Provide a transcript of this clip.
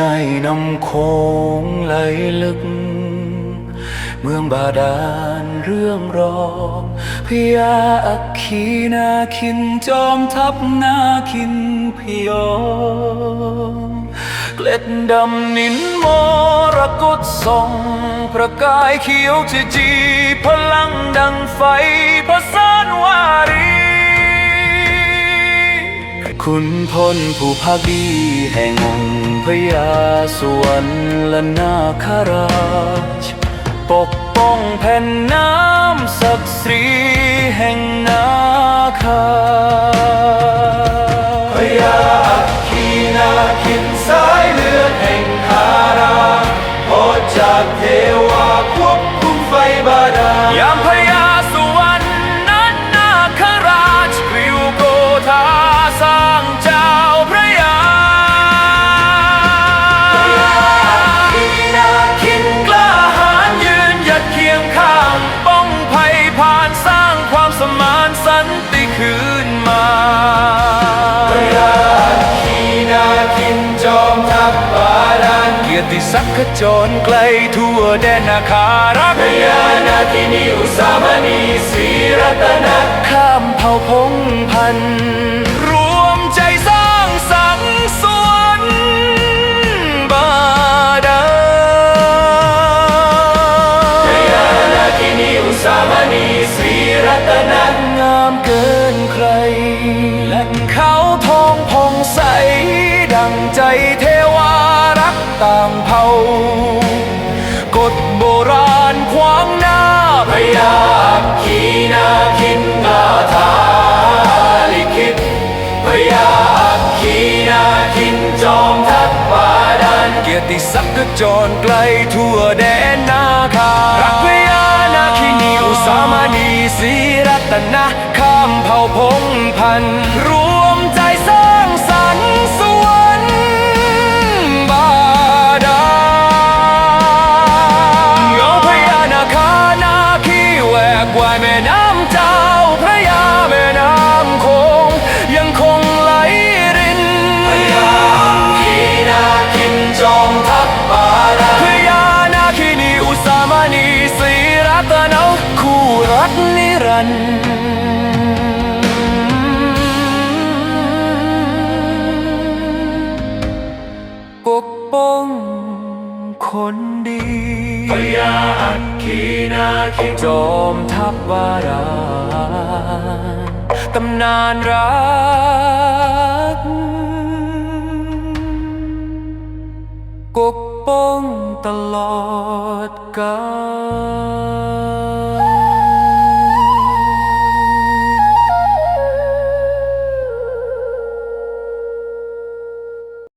ในน้ำโขงไหลลึก เมืองบาดาลเรื่องรองพญาอัคคีนาคินจอมทัพนาคินพยองเกล็ดดำนินมรกตส่องประกายเขียวจะจีพลังดังไฟพระสานวารี คุณพลผู้ภาคดีแห่งองค์พญาสวรรค์และนาคาราช ปกป้องแผ่นน้ำศักดิ์ศรีแห่งนาคาพญาอัคคีนาคินสายเลือดแห่งคาราพอจากเทวาควบคุมไฟบาดาลยามพญา คืนมาพระยาคีนาคินจอมทัพบาดาลเกียรติศักดิ์ขจรไกลทั่วแดนนาคารักพญานาคินีอุสามณีศรีรัตนข้ามเผ่าพงศ์พันธุ์ เทวารักต่างเผ่ากฎโบราณขวางหน้าพยาคีนาคินกาถาลิขิตพยาคีนาคินจอมทัพบาดาลเกียรติศักดิ์กระจรไกลทั่วแดนนาคารักพญานาคินีอุสามณีศรีรัตนะข้ามเผ่าพงพันธ รันปกป้องคนดีพญาอัคคีนาคิจอมทัพวาราตำนานรักปกป้องตลอดกาล